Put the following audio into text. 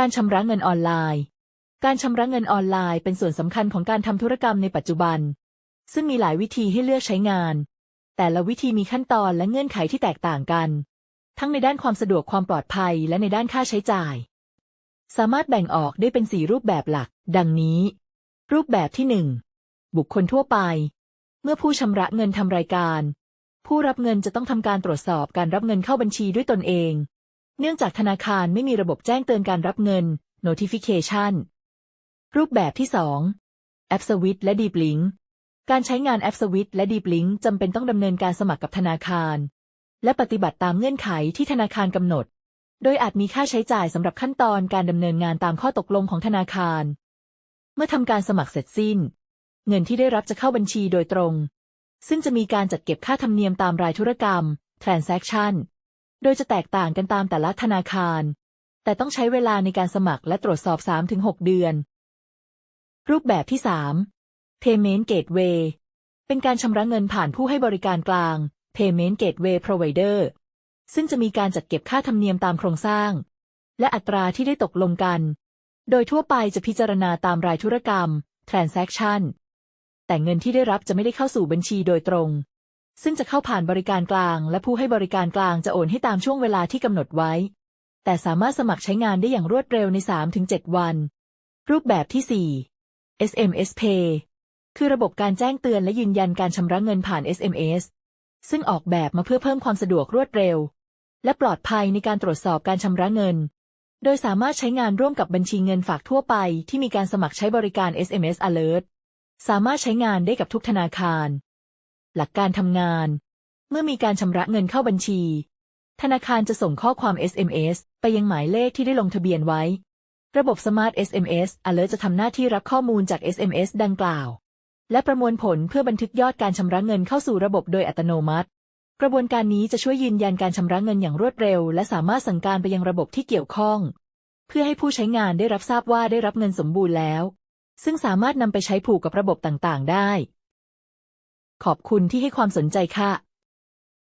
การชำระเงินออนไลน์ การชำระเงินออนไลน์เป็นส่วนสำคัญของการทำธุรกรรมในปัจจุบัน ซึ่งมีหลายวิธีให้เลือกใช้งาน แต่ละวิธีมีขั้นตอนและเงื่อนไขที่แตกต่างกัน ทั้งในด้านความสะดวกความปลอดภัยและในด้านค่าใช้จ่าย สามารถแบ่งออกได้เป็นสี่รูปแบบหลัก ดังนี้ รูปแบบที่หนึ่งบุคคลทั่วไป เมื่อผู้ชำระเงินทำรายการ ผู้รับเงินจะต้องทำการตรวจสอบการรับเงินเข้าบัญชีด้วยตนเอง เนื่องจากธนาคารไม่มีระบบแจ้งเตือนการรับเงิน notification รูปแบบที่2แอปสวิตและ Deep Link การใช้งานแอปสวิตและ Deep Link จำเป็นต้องดำเนินการสมัครกับธนาคาร และปฏิบัติตามเงื่อนไขที่ธนาคารกำหนด โดยอาจมีค่าใช้จ่ายสำหรับขั้นตอนการดำเนินงานตามข้อตกลงของธนาคาร เมื่อทำการสมัครเสร็จสิ้น เงินที่ได้รับจะเข้าบัญชีโดยตรง ซึ่งจะมีการจัดเก็บค่าธรรมเนียมตามรายธุรกรรม transaction โดยจะแตกต่างกันตามแต่ละธนาคาร แต่ต้องใช้เวลาในการสมัครและตรวจสอบ 3-6 เดือน รูปแบบที่ 3 Payment Gateway เป็นการชำระเงินผ่านผู้ให้บริการกลาง Payment Gateway Provider ซึ่งจะมีการจัดเก็บค่าธรรมเนียมตามโครงสร้าง และอัตราที่ได้ตกลงกัน โดยทั่วไปจะพิจารณาตามรายธุรกรรม transaction แต่เงินที่ได้รับจะไม่ได้เข้าสู่บัญชีโดยตรง ซึ่งจะเข้าผ่านบริการกลาง และผู้ให้บริการกลางจะโอนให้ตามช่วงเวลาที่กำหนดไว้ แต่สามารถสมัครใช้งานได้อย่างรวดเร็วใน 3-7 วัน รูปแบบที่ 4 SMS Pay คือระบบการแจ้งเตือนและยืนยันการชำระเงินผ่าน SMS ซึ่งออกแบบมาเพื่อเพิ่มความสะดวกรวดเร็ว และปลอดภัยในการตรวจสอบการชำระเงิน โดยสามารถใช้งานร่วมกับบัญชีเงินฝากทั่วไป ที่มีการสมัครใช้บริการ SMS Alert สามารถใช้งานได้กับทุกธนาคาร หลักการทำงาน เมื่อมีการชำระเงินเข้าบัญชี ธนาคารจะส่งข้อความ SMS ไปยังหมายเลขที่ได้ลงทะเบียนไว้ ระบบ Smart SMS Alert จะทำหน้าที่รับข้อมูลจาก SMS ดังกล่าว และประมวลผลเพื่อบันทึกยอดการชำระเงินเข้าสู่ระบบโดยอัตโนมัติ กระบวนการนี้จะช่วยยืนยันการชำระเงินอย่างรวดเร็ว และสามารถสั่งการไปยังระบบที่เกี่ยวข้อง เพื่อให้ผู้ใช้งานได้รับทราบว่าได้รับเงินสมบูรณ์แล้ว ซึ่งสามารถนำไปใช้ผูกกับระบบต่างๆ ได้ ขอบคุณที่ให้ความสนใจค่ะ